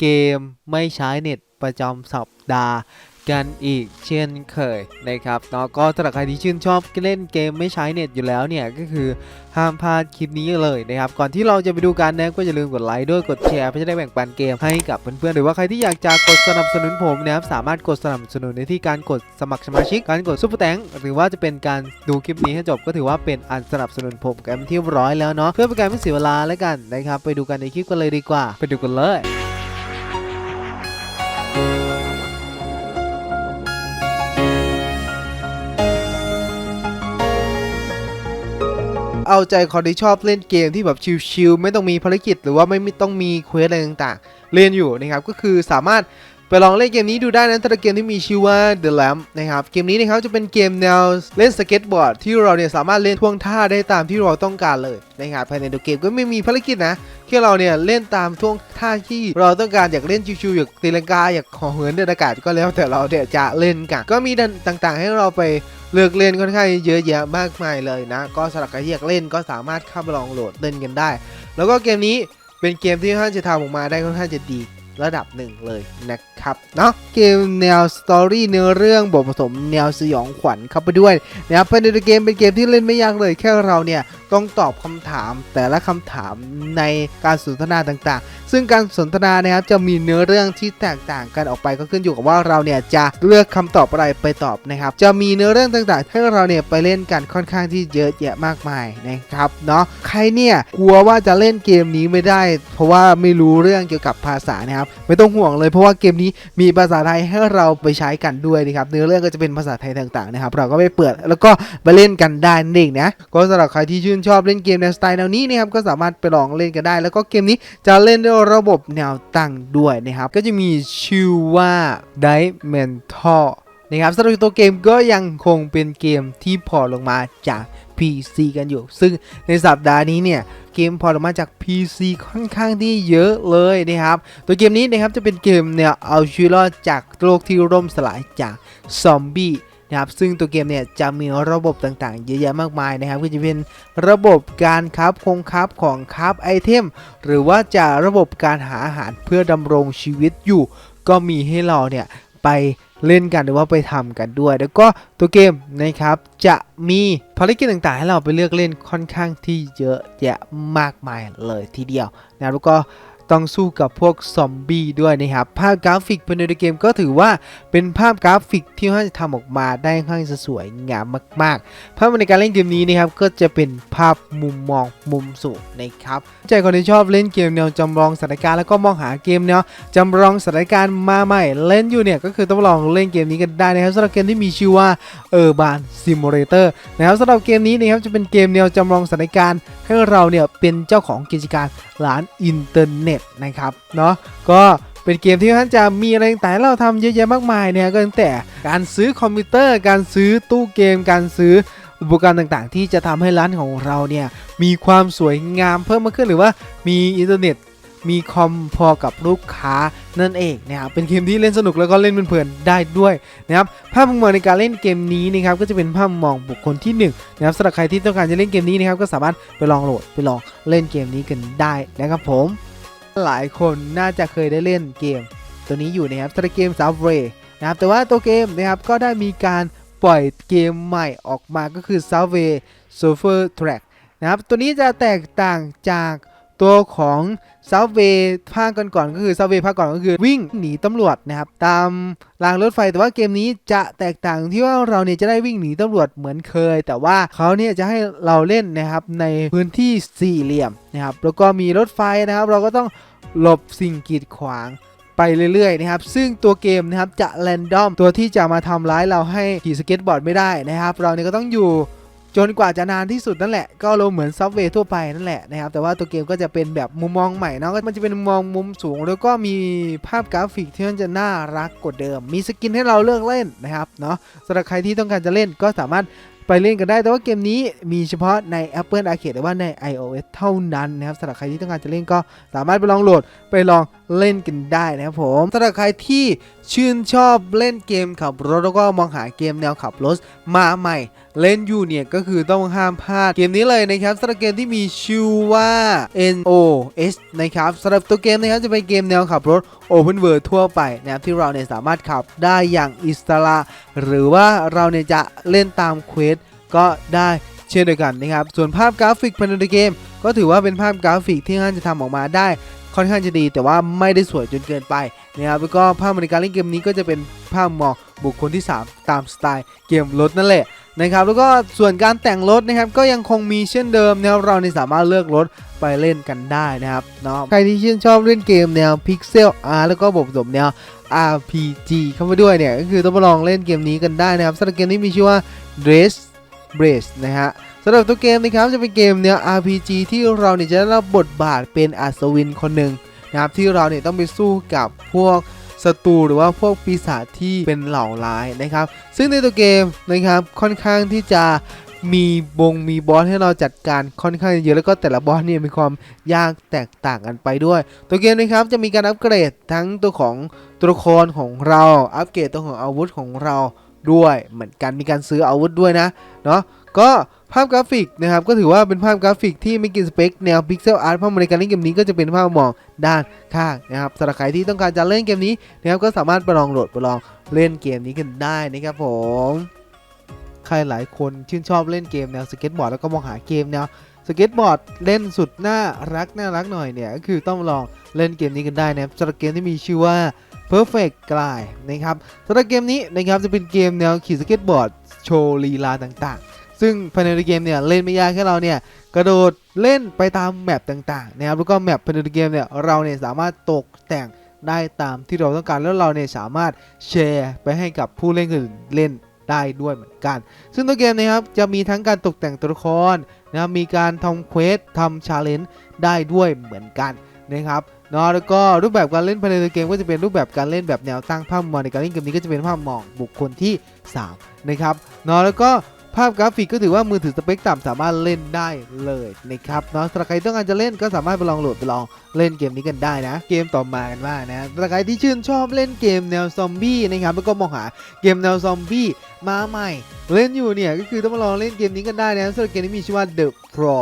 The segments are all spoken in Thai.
เกมไม่ใช้เน็ตประจำสัปดาห์กันอีกเช่นเคยนะครับเนาะก็สำหรับใครที่ชื่นชอบเล่นเกมไม่ใช้เน็ตอยู่แล้วเนี่ยก็คือห้ามพลาดคลิปนี้เลยนะครับก่อนที่เราจะไปดูกันนะก็อย่าลืมกดไลค์ด้วยกดแชร์เพื่อจะได้แบ่งปันเกมให้กับเพื่อนๆหรือว่าใครที่อยากจะกดสนับสนุนผมนะครับสามารถกดสนับสนุนในที่การกดสมัครสมาชิกการกดซุปเปอร์แตงหรือว่าจะเป็นการดูคลิปนี้ให้จบก็ถือว่าเป็นอันสนับสนุนผมกันที่ร้อยแล้วเนาะเพื่อเป็นการไม่เสียเวลาแล้วกันนะครับไปดูกันในคลิปกันเลยดีกว่า ไปดูกันเลย เอาใจคนที่ชอบเล่นเกมที่แบบชิลๆไม่ต้องมีภารกิจ หรือว่าไม่ต้องมีเควสอะไรต่างๆ เล่นอยู่นะครับก็คือสามารถไปลองเล่นเกมนี้ดูได้นะแต่ละเกมที่มีชื่อว่า The Lamp นะครับ เกมนี้นะครับจะเป็นเกมแนวเล่นสเก็ตบอร์ดที่เราเนี่ยสามารถเล่นท่วงท่าได้ตามที่เราต้องการเลยนะครับภายในตัวเกมก็ไม่มีภารกิจนะแค่เราเนี่ยเล่นตามท่วงท่าที่เราต้องการอยากเล่นชิวๆอยากตีลังกาอยากขอเหินเดินอากาศก็แล้วแต่เราเนี่ยจะเล่นกันก็มีต่างๆ ให้เราไป เลือกเล่นค่อนข้างเยอะแยะมากมายเลยนะ ก็สำหรับใครที่อยากเล่นก็สามารถเข้าไปลองโหลดเล่นกันได้ แล้วก็เกมนี้เป็นเกมที่ค่อนข้างจะทำออกมาได้ค่อนข้างจะดีระดับหนึ่งเลยนะครับเนาะเกมแนวสตอรี่เนื้อเรื่องบทผสมแนวสยองขวัญเข้าไปด้วยนะครับภายในเกมเป็นเกมที่เล่นไม่ยากเลยแค่เราเนี่ย ต้องตอบคำถามแต่ละคำถามในการสนทนาต่างๆ ซึ่งการสนทนานะครับจะมีเนื้อเรื่องที่แตกต่างกันออกไปก็ขึ้นอยู่กับว่าเราเนี่ยจะเลือกคำตอบอะไรไปตอบนะครับ จะมีเนื้อเรื่องต่างๆให้เราเนี่ยไปเล่นกันค่อนข้างที่เยอะแยะมากมายนะครับเนาะใครเนี่ยกลัวว่าจะเล่นเกมนี้ไม่ได้ เพราะว่าไม่รู้เรื่องเกี่ยวกับภาษานะครับไม่ต้องห่วงเลยเพราะว่าเกมนี้มีภาษาไทยให้เราไปใช้กันด้วยนะครับเนื้อเรื่องก็จะเป็นภาษาไทยต่างๆนะครับ เราก็ไปเปิดแล้วก็ไปเล่นกันได้นั่นเองนะก็สำหรับใครที่ชื่นชอบเล่นเกมในสไตล์แนวนี้นะครับก็สามารถไปลองเล่นกันได้ แล้วก็เกมนี้จะเล่นด้วยระบบแนวตั้งด้วยนะครับ ก็จะมีชื่อว่า Dimental นะครับสำหรับตัวเกมก็ยังคงเป็นเกมที่พอลงมาจาก PC กันอยู่ ซึ่งในสัปดาห์นี้เนี่ยเกมพอร์ตออกมาจาก PC ค่อนข้างที่เยอะเลยนะครับ ตัวเกมนี้นะครับจะเป็นเกมแนวเอาชีวิตรอดจากโลกที่ร่มสลายจากซอมบี้ นะครับซึ่งตัวเกมเนี่ยจะมีระบบต่างๆ เยอะแยะมากมายนะครับก็จะเป็นระบบการครับคงครับของครับไอเทมหรือว่าจะระบบการหาอาหารเพื่อดำรงชีวิตอยู่ ก็มีให้เราเนี่ยไปเล่นกันหรือว่าไปทำกันด้วย แล้วก็ตัวเกมนะครับจะมีภารกิจต่างๆ ให้เราไปเลือกเล่นค่อนข้างที่เยอะแยะมากมายเลยทีเดียวนะแล้วก็ ต้องสู้กับพวกซอมบี้ด้วยนะครับ ภาพกราฟิกภายในเกมก็ถือว่าเป็นภาพกราฟิกที่ค่อนข้างจะทำออกมาได้ค่อนข้างจะสวยงามมากๆ ภาพในการเล่นเกมนี้นะครับก็จะเป็นภาพมุมมองมุมสูงนะครับ ใจคนที่ชอบเล่นเกมแนวจำลองสถานการณ์แล้วก็มองหาเกมแนวจำลองสถานการณ์มาใหม่เล่นอยู่เนี่ยก็คือต้องลองเล่นเกมนี้กันได้นะครับสำหรับเกมที่มีชื่อว่า Urban Simulator นะครับสำหรับเกมนี้นะครับจะเป็นเกมแนวจำลองสถานการณ์ให้เราเนี่ยเป็นเจ้าของกิจการร้านอินเทอร์เน็ตนะครับเนาะก็เป็นเกมที่ท่านจะมีอะไรต่างๆเราทำเยอะแยะมากมายเนี่ยก็ตั้งแต่การซื้อคอมพิวเตอร์ การซื้อตู้เกม การซื้ออุปกรณ์ต่างๆ ที่จะทำให้ร้านของเราเนี่ยมีความสวยงามเพิ่มมากขึ้นหรือว่ามีอินเทอร์เน็ต มีคอมพอกับลูกค้านั่นเองนะครับเป็นเกมที่เล่นสนุกแล้วก็เล่นเพลินๆได้ด้วยนะครับภาพมุมมองในการเล่นเกมนี้นะครับก็จะเป็นภาพมองบุคคลที่หนึ่งนะครับสำหรับใครที่ต้องการจะเล่นเกมนี้นะครับก็สามารถไปลองโหลดไปลองเล่นเกมนี้กันได้นะครับผมหลายคนน่าจะเคยได้เล่นเกม ตัวนี้อยู่นะครับสำหรับเกม Subway นะครับแต่ว่าตัวเกมนะครับก็ได้มีการปล่อยเกมใหม่ออกมาก็คือ Subway Surfer Track นะครับตัวนี้จะแตกต่างจาก ตัวของ Subway ภาคก่อนๆก็คือ Subway ภาคก่อนก็คือวิ่งหนีตำรวจนะครับ ตามรางรถไฟแต่ว่าเกมนี้จะแตกต่างที่ว่าเราเนี่ยจะได้วิ่งหนีตำรวจเหมือนเคย แต่ว่าเขาเนี่ยจะให้เราเล่นนะครับในพื้นที่สี่เหลี่ยมนะครับแล้วก็มีรถไฟนะครับ เราก็ต้องหลบสิ่งกีดขวางไปเรื่อยๆนะครับ ซึ่งตัวเกมนะครับจะแรนดอมตัวที่จะมาทำร้ายเราให้ขี่สเก็ตบอร์ดไม่ได้นะครับ เราเนี่ยก็ต้องอยู่ จนกว่าจะนานที่สุดนั่นแหละ ก็เราเหมือนซับเวย์ทั่วไปนั่นแหละนะครับ แต่ว่าตัวเกมก็จะเป็นแบบมุมมองใหม่เนาะก็มันจะเป็นมุมมองมุมสูง แล้วก็มีภาพกราฟิกที่มันจะน่ารักกว่าเดิม มีสกินให้เราเลือกเล่นนะครับเนาะสำหรับใครที่ต้องการจะเล่นก็สามารถไปเล่นกันได้ แต่ว่าเกมนี้มีเฉพาะใน Apple Arcade หรือว่าใน iOS เท่านั้นนะครับสำหรับใครที่ต้องการจะเล่นก็สามารถไปลองโหลดไปลองเล่นกันได้นะครับผมสำหรับใครที่ชื่นชอบเล่นเกมขับรถแล้วก็มองหาเกมแนวขับรถมาใหม่ เล่นอยู่เนี่ยก็คือต้องห้ามพลาดเกมนี้เลยนะครับสำหรับเกมที่มีชื่อว่า NOS นะครับสำหรับตัวเกมนะครับจะเป็นเกมแนวขับรถ Open World ทั่วไปนะครับที่เราเนี่ยสามารถขับได้อย่างอิสระ หรือว่าเราเนี่ยจะเล่นตามเควสก็ได้เช่นเดียวกันนะครับ ส่วนภาพกราฟิกภายในเกม ก็ถือว่าเป็นภาพกราฟิกที่ท่านจะทำออกมาได้ค่อนข้างจะดี แต่ว่าไม่ได้สวยจนเกินไปนะครับแล้วก็ภาพในการเล่นเกมนี้ก็จะเป็นภาพมองบุคคลที่ 3 ตามสไตล์เกมรถนั่นแหละ นะครับ แล้วก็ส่วนการแต่งรถนะครับก็ยังคงมีเช่นเดิมนะครับเราในสามารถเลือกรถไปเล่นกันได้นะครับเนาะใครที่ชื่นชอบเล่นเกมแนว Pixel Art แล้วก็บทผสมแนว RPG เข้ามาด้วยเนี่ยก็คือต้องมาลองเล่นเกมนี้กันได้นะครับสำหรับเกมนี้มีชื่อว่า Dress Brace นะฮะสำหรับตัวเกมนะครับจะเป็นเกมแนว RPG ที่เราเนี่ยจะได้รับบทบาทเป็นอัศวินคนหนึ่งนะครับที่เราเนี่ยต้องไปสู้กับพวก ศัตรูหรือว่าพวกปีศาจที่เป็นเหล่าร้ายนะครับ ซึ่งในตัวเกมนะครับค่อนข้างที่จะมีบงมีบอสให้เราจัดการค่อนข้างเยอะแล้วก็แต่ละบอสเนี่ยมีความยากแตกต่างกันไปด้วย ตัวเกมนะครับจะมีการอัปเกรดทั้งตัวของตัวละครของเราอัปเกรดตัวของอาวุธของเราด้วยเหมือนกันมีการซื้ออาวุธด้วยนะเนาะ ก็ภาพกราฟิกนะครับก็ถือว่าเป็นภาพกราฟิกที่ไม่กินสเปคแนวพิกเซลอาร์ตเพราะในการเล่นเกมนี้ก็จะเป็นภาพมองด้านข้างนะครับสำหรับใครที่ต้องการจะเล่นเกมนี้นะครับก็สามารถไปลองโหลดไปลองเล่นเกมนี้กันได้นะครับผมใครหลายคนชื่นชอบเล่นเกมแนวสเก็ตบอร์ดแล้วก็มองหาเกมแนวสเก็ตบอร์ดเล่นสุดน่ารักน่ารักหน่อยเนี่ยก็คือต้องลองเล่นเกมนี้กันได้นะครับสำหรับเกมที่มีชื่อว่า Perfect Glide นะครับสำหรับเกมนี้นะครับจะเป็นเกมแนวขี่สเก็ตบอร์ดโชว์ลีลาต่างๆ ซึ่งภายในเกมเนี่ยเล่นไม่ยากแค่เราเนี่ยกระโดดเล่นไปตามแมปต่างๆนะครับแล้วก็แมปภายในเกมเนี่ยเราเนี่ยสามารถตกแต่งได้ตามที่เราต้องการแล้วเราเนี่ยสามารถแชร์ไปให้กับผู้เล่นอื่นเล่นได้ด้วยเหมือนกัน ซึ่งตัวเกมนะครับจะมีทั้งการตกแต่งตัวละครนะครับมีการทำเควสทำชาเลนจ์ได้ด้วยเหมือนกันนะครับเนาะแล้วก็รูปแบบการเล่นภายในเกมก็จะเป็นรูปแบบการเล่นแบบแนวตั้งภาพมองในการเล่นเกมนี้ก็จะเป็นภาพมองบุคคลที่ 3 นะครับเนาะแล้วก็ ภาพกราฟิกก็ถือว่ามือถือสเปคต่ำสามารถเล่นได้เลยนะครับเนาะสำหรับใครต้องการจะเล่นก็สามารถไปลองโหลดไปลองเล่นเกมนี้กันได้นะ เกมต่อมากันว่านะสำหรับใครที่ชื่นชอบเล่นเกมแนวซอมบี้นะครับแล้วก็มองหาเกมแนวซอมบี้มาใหม่ เล่นอยู่เนี่ยก็คือต้องมาลองเล่นเกมนี้กันได้นะสำหรับเกมนี้มีชื่อว่า The Pro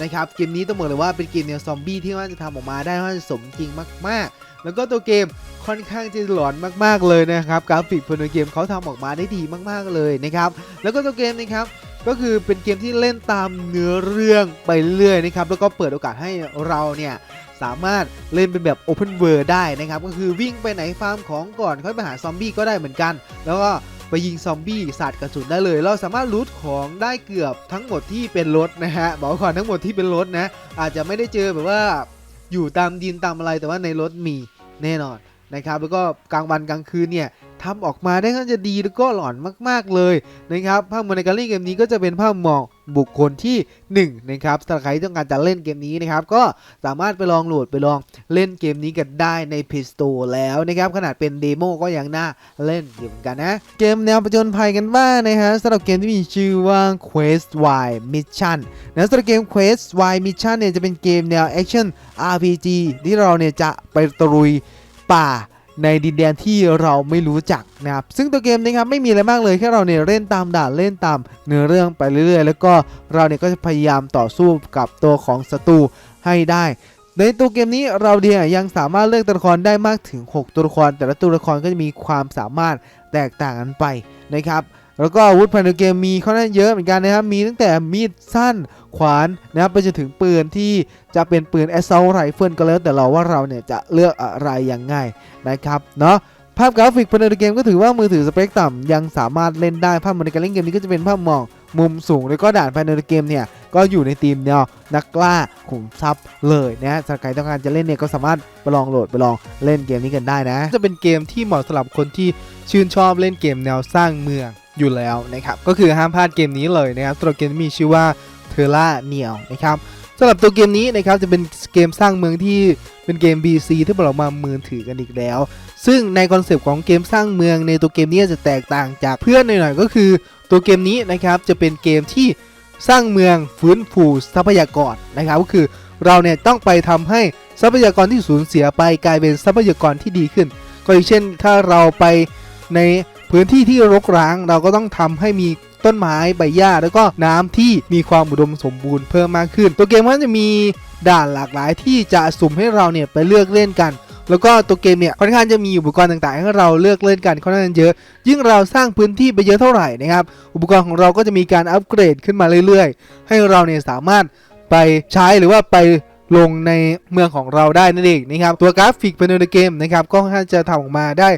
นะครับเกมนี้ต้องบอกเลยว่าเป็นเกมแนวซอมบี้ที่ว่าจะทำออกมาได้ว่าสมจริงมาก ๆ แล้วก็ตัวเกม ค่อนข้างจะหลอนมากๆเลยนะครับกราฟิกภายในเกมเขาทำออกมาได้ดีมากๆเลยนะครับแล้วก็ตัวเกมนะครับก็คือเป็นเกมที่เล่นตามเนื้อเรื่องไปเรื่อยนะครับแล้วก็เปิดโอกาสให้เราเนี่ยสามารถเล่นเป็นแบบ Open World ได้นะครับ ก็คือวิ่งไปไหนฟาร์มของก่อนค่อยไปหาซอมบี้ก็ได้เหมือนกัน แล้วก็ไปยิงซอมบี้สาดกระสุนได้เลย เราสามารถรูทของได้เกือบทั้งหมดที่เป็นรถนะฮะบอกก่อนทั้งหมดที่เป็นรถนะ อาจจะไม่ได้เจอแบบว่าอยู่ตามดินตามอะไรแต่ว่าในรถมีแน่นอน นะครับแล้วก็กลางวันกลางคืนเนี่ยทำออกมาได้ค่อนข้างจะดีแล้วก็หลอนมากๆเลยนะครับภาพมองในการเล่นเกมนี้ก็จะเป็นภาพมองบุคคลที่1นะครับสำหรับใครที่ต้องการจะเล่นเกมนี้นะครับก็สามารถไปลองโหลดไปลองเล่นเกมนี้กันได้ใน Play Store แล้วนะครับขนาดเป็นเดโมก็ยังน่าเล่นอยู่เหมือนกันนะเกมแนวประจนภัยกันบ้างนะฮะสำหรับเกมที่มีชื่อว่า Quest Y Mission นะสำหรับเกม Quest Y Mission เนี่ยจะเป็นเกมแนว Action RPG ที่เราเนี่ยจะไปตรุย ป่าในดินแดนที่เราไม่รู้จักนะครับซึ่งตัวเกมนี้ครับไม่มีอะไรมากเลยแค่เราเนี่ยเล่นตามด่านเล่นตามเนื้อเรื่องไปเรื่อยๆ แล้วก็เราเนี่ยก็จะพยายามต่อสู้กับตัวของศัตรูให้ได้ ในตัวเกมนี้เราเนี่ยยังสามารถเลือกตัวละครได้มากถึง 6 ตัวละคร แต่ละตัวละครก็จะมีความสามารถแตกต่างกันไปนะครับ แล้วก็อาวุธภายในเกมมีค่อนข้าเยอะเหมือนกันนะครับ มีตั้งแต่มีดสั้นขวานนะครับไปจนถึงปืนที่จะเป็นปืน assault rifle ก็แล้วแต่เราว่าเราเนี่ยจะเลือกอะไรยังไงนะครับเนาะภาพกราฟิกภายในเกมก็ถือว่ามือถือสเปคต่ำยังสามารถเล่นได้ภาพในการเล่นเกมนี้ก็จะเป็นภาพมองมุมสูงแล้วก็ด่านภายในเกมเนี่ยก็อยู่ในทีมแนวนักล่าขุมทรัพย์เลยนะฮะสำหรับใครต้องการจะเล่นเนี่ยก็สามารถไปลองโหลดไปลองเล่นเกมนี้กันได้นะ จะเป็นเกมที่เหมาะสำหรับคนที่ชื่นชอบเล่นเกมแนวสร้างเมือง อยู่แล้วนะครับก็คือห้ามพลาดเกมนี้เลยนะครับตัวเกมมีชื่อว่าเทอร่าเนียวนะครับสำหรับตัวเกมนี้นะครับจะเป็นเกมสร้างเมืองที่เป็นเกม BC ที่เรามามือถือกันอีกแล้ว ซึ่งในคอนเซปต์ของเกมสร้างเมืองในตัวเกมนี้จะแตกต่างจากเพื่อนหน่อยๆก็คือ ตัวเกมนี้นะครับจะเป็นเกมที่สร้างเมืองฟื้นฟูทรัพยากรนะครับก็คือเราเนี่ยต้องไปทำให้ทรัพยากรที่สูญเสียไปกลายเป็นทรัพยากรที่ดีขึ้น ก็อย่างเช่นถ้าเราไปใน พื้นที่ที่รกร้างเราก็ต้องทำให้มีต้นไม้ใบหญ้าแล้วก็น้ำที่มีความอุดมสมบูรณ์เพิ่มมากขึ้น ตัวเกมก็จะมีด่านหลากหลายที่จะสุ่มให้เราเนี่ยไปเลือกเล่นกันแล้วก็ตัวเกมเนี่ยค่อนข้างจะมีอุปกรณ์ต่างๆ ให้เราเลือกเล่นกันค่อนข้างเยอะ ยิ่งเราสร้างพื้นที่ไปเยอะเท่าไหร่นะครับ อุปกรณ์ของเราก็จะมีการอัปเกรดขึ้นมาเรื่อยๆ ให้เราเนี่ยสามารถไปใช้หรือว่าไป ลงในเมืองของเราได้นั่นเองนะครับตัวกราฟิกภายในเกมนะครับก็ค่าจะทำออกมาได้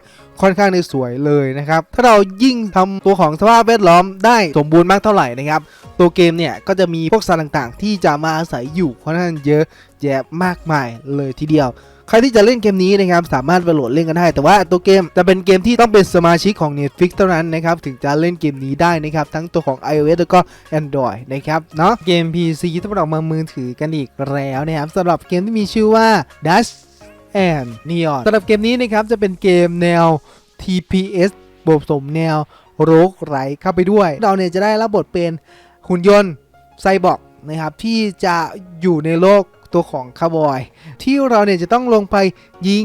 ค่อนข้างในสวยเลยนะครับถ้าเรายิ่งทำตัวของสภาพแวดล้อมได้สมบูรณ์มากเท่าไหร่นะครับตัวเกมเนี่ยก็จะมีพวกสัตว์ต่างๆ ที่จะมาอาศัยอยู่ค่อนข้างเยอะแยะมากมายเลยทีเดียว ใครที่จะเล่นเกมนี้นะครับสามารถไปโหลดเล่นกันได้ แต่ว่าตัวเกมจะเป็นเกมที่ต้องเป็นสมาชิกของ Netflix เท่านั้นนะครับถึงจะเล่นเกมนี้ได้นะครับทั้งตัวของ iOS แล้วก็ Android นะครับเนาะเกม PC ต้องออกมามือถือกันอีกแล้วนะครับสำหรับเกมที่มีชื่อว่า Dash and Neon สำหรับเกมนี้นะครับจะเป็นเกมแนว TPS บวกผสมแนวโรกไรเข้าไปด้วย เราเนี่ยจะได้รับบทเป็นหุ่นยนต์ไซบอร์กนะครับที่จะอยู่ในโลก ตัวของคาร์บอยที่เราเนี่ยจะต้องลงไปยิง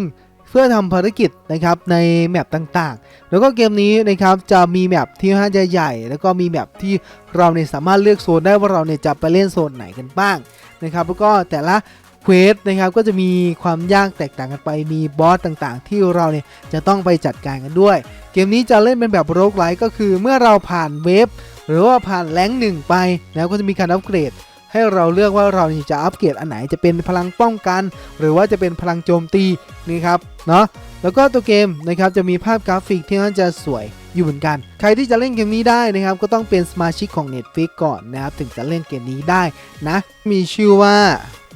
เพื่อทำภารกิจนะครับในแมปต่างๆ แล้วก็เกมนี้นะครับจะมีแมปที่ค่อนข้างจะใหญ่ แล้วก็มีแมปที่เราเนี่ยสามารถเลือกโซนได้ว่าเราเนี่ยจะไปเล่นโซนไหนกันบ้างนะครับแล้วก็แต่ละเควสนะครับก็จะมีความยากแตกต่างกันไปมีบอสต่างๆ ที่เราเนี่ยจะต้องไปจัดการกันด้วย เกมนี้จะเล่นเป็นแบบโรกไลท์ก็คือเมื่อเราผ่านเวฟหรือว่าผ่านแรงหนึ่งไปแล้วก็จะมีการอัปเกรด ให้เราเลือกว่าเรานี่จะอัปเกรดอันไหนจะเป็นพลังป้องกัน หรือว่าจะเป็นพลังโจมตีนี่ครับเนาะแล้วก็ตัวเกมนะครับจะมีภาพกราฟิกที่น่าจะสวยอยู่เหมือนกัน ใครที่จะเล่นเกมนี้ได้นะครับ ก็ต้องเป็นสมาชิกของ Netflix ก่อนนะครับ ถึงจะเล่นเกมนี้ได้นะ มีชื่อว่า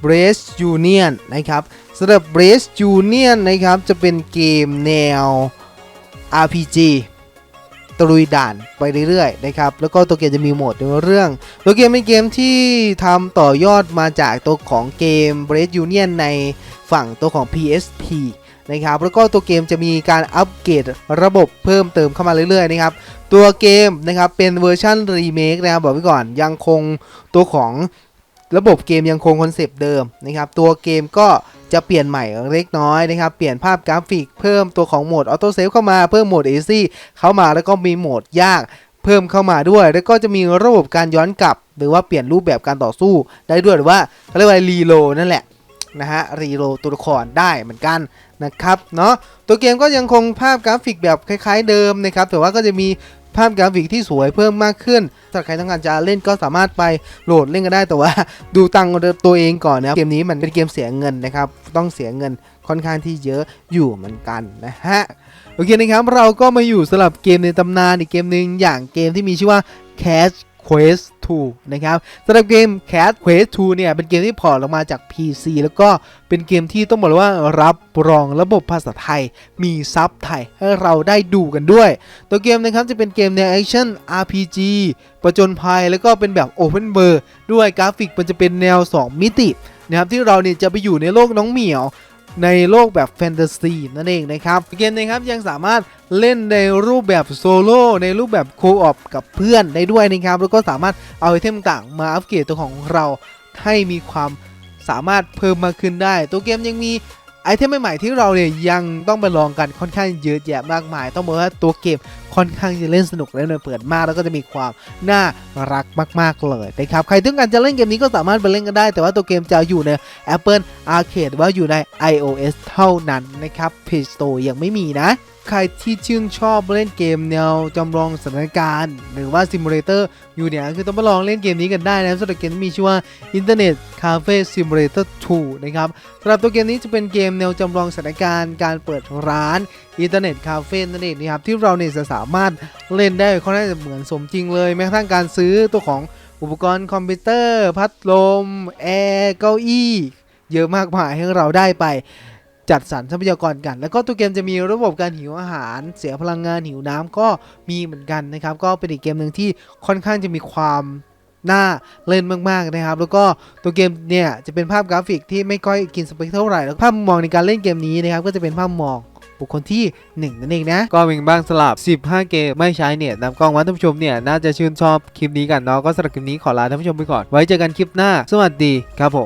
b r a c e Union นะครับสำหรับ b r a c e Union นะครับ จะเป็นเกมแนว RPG ตะลุยด่านไปเรื่อยๆนะครับแล้วก็ตัวเกมจะมีโหมดในเรื่องตัวเกมเป็นเกมที่ทำต่อยอดมาจากตัวของเกม b r a d Union ในฝั่งตัวของ PSP นะครับแล้วก็ตัวเกมจะมีการอัปเกรดระบบเพิ่มเติมเข้ามาเรื่อยๆนะครับตัวเกมนะครับเป็นเวอร์ชันรีเมคนะครับบอกไว้ก่อนยังคงตัวของระบบเกมยังคงคอนเซปต์เดิมนะครับตัวเกมก็ จะเปลี่ยนใหม่เล็กน้อยนะครับ เปลี่ยนภาพกราฟิกเพิ่มตัวของโหมดออโต้เซฟเข้ามาเพิ่มโหมด Easy เข้ามาแล้วก็มีโหมดยากเพิ่มเข้ามาด้วย แล้วก็จะมีระบบการย้อนกลับ หรือว่าเปลี่ยนรูปแบบการต่อสู้ได้ด้วยหรือว่าเรียกว่ารีโลนั่นแหละนะฮะรีโลตัวละครได้เหมือนกันนะครับเนาะตัวเกมก็ยังคงภาพกราฟิกแบบคล้าย ๆ เดิมนะครับแต่ว่าก็จะมี ภาพกราฟิกที่สวยเพิ่มมากขึ้นถ้าใครต้องการจะเล่นก็สามารถไปโหลดเล่นกันได้แต่ว่า ดูตังค์ตัวเองก่อนนะเกมนี้มันเป็นเกมเสียเงินนะครับ ต้องเสียเงินค่อนข้างที่เยอะอยู่เหมือนกันนะฮะโอเคนะครับเราก็มาอยู่สำหรับเกมในตำนานอีกเกมหนึ่งอย่างเกมที่มีชื่อว่า Cash Quest 2 นะครับสำหรับเกม Cash Quest 2 เนี่ย เป็นเกมที่พอร์ตลงมาจาก PC แล้วก็เป็นเกมที่ต้องบอกเลยว่ารับรองระบบภาษาไทย มีซับไทยให้เราได้ดูกันด้วย ตัวเกมนะครับจะเป็นเกมแนวแอคชั่น RPG ประจนภัยแล้วก็เป็นแบบ Open World ด้วยกราฟิกมันจะเป็นแนว 2 มิตินะครับที่เราเนี่ยจะไปอยู่ในโลกน้องเหมียว ในโลกแบบแฟนตาซีนั่นเองนะครับ เกมนะครับยังสามารถเล่นในรูปแบบโซโล่ในรูปแบบโคออปกับเพื่อนได้ด้วยนะครับ แล้วก็สามารถเอาไอเทมต่างมาอัปเกรดตัวของเราให้มีความสามารถเพิ่มมากขึ้นได้ ตัวเกมยังมีไอเทมใหม่ๆที่เราเนี่ยยังต้องไปลองกันค่อนข้างเยอะแยะมากมาย ต้องบอกว่าตัวเกม ค่อนข้างจะเล่นสนุกและเนินเปิดมากแล้วก็จะมีความน่ารักมาก ๆ เลยนะครับใครต้องการจะเล่นเกมนี้ก็สามารถไปเล่นกันได้ แต่ว่าตัวเกมจะอยู่ใน Apple Arcade หรือว่าอยู่ใน iOS เท่านั้นนะครับ Play Store ยังไม่มีนะใครที่ชื่นชอบเล่นเกมแนวจำลองสถานการณ์ หรือว่าซิมูเลเตอร์อยู่เนี่ยคือต้องมาลองเล่นเกมนี้กันได้นะสำหรับเกมที่มีชื่อว่า Internet Cafe Simulator 2 นะครับสำหรับตัวเกมนี้จะเป็นเกมแนวจำลองสถานการณ์การเปิดร้านอินเทอร์เน็ตคาเฟ่นั่นเองนะครับที่เราเนี่ยจะสามารถเล่นได้ค่อนข้างจะเหมือนสมจริงเลยแม้กระทั่งการซื้อตัวของอุปกรณ์คอมพิวเตอร์ พัดลม แอร์เก้าอี้ เยอะมากมายให้เราได้ไปจัดสรรทรัพยากรกัน แล้วก็ตัวเกมจะมีระบบการหิวอาหาร เสียพลังงานหิวน้ำก็มีเหมือนกันนะครับ ก็เป็นอีกเกมหนึ่งที่ค่อนข้างจะมีความน่าเล่นมากๆนะครับ แล้วก็ตัวเกมเนี่ยจะเป็นภาพกราฟิกที่ไม่ค่อยกินสเปคเท่าไหร่แล้วภาพมองในการเล่นเกมนี้นะครับก็จะเป็นภาพมอง บุคคลที่ 1 นั่นเองนะ ก็มีบ้างสลับ 15 เกมไม่ใช้เน็ตนำกล้องว่าท่านผู้ชมเนี่ยน่าจะชื่นชอบคลิปนี้กันเนาะก็สำหรับคลิปนี้ขอลาท่านผู้ชมไปก่อนไว้เจอกันคลิปหน้า สวัสดีครับผม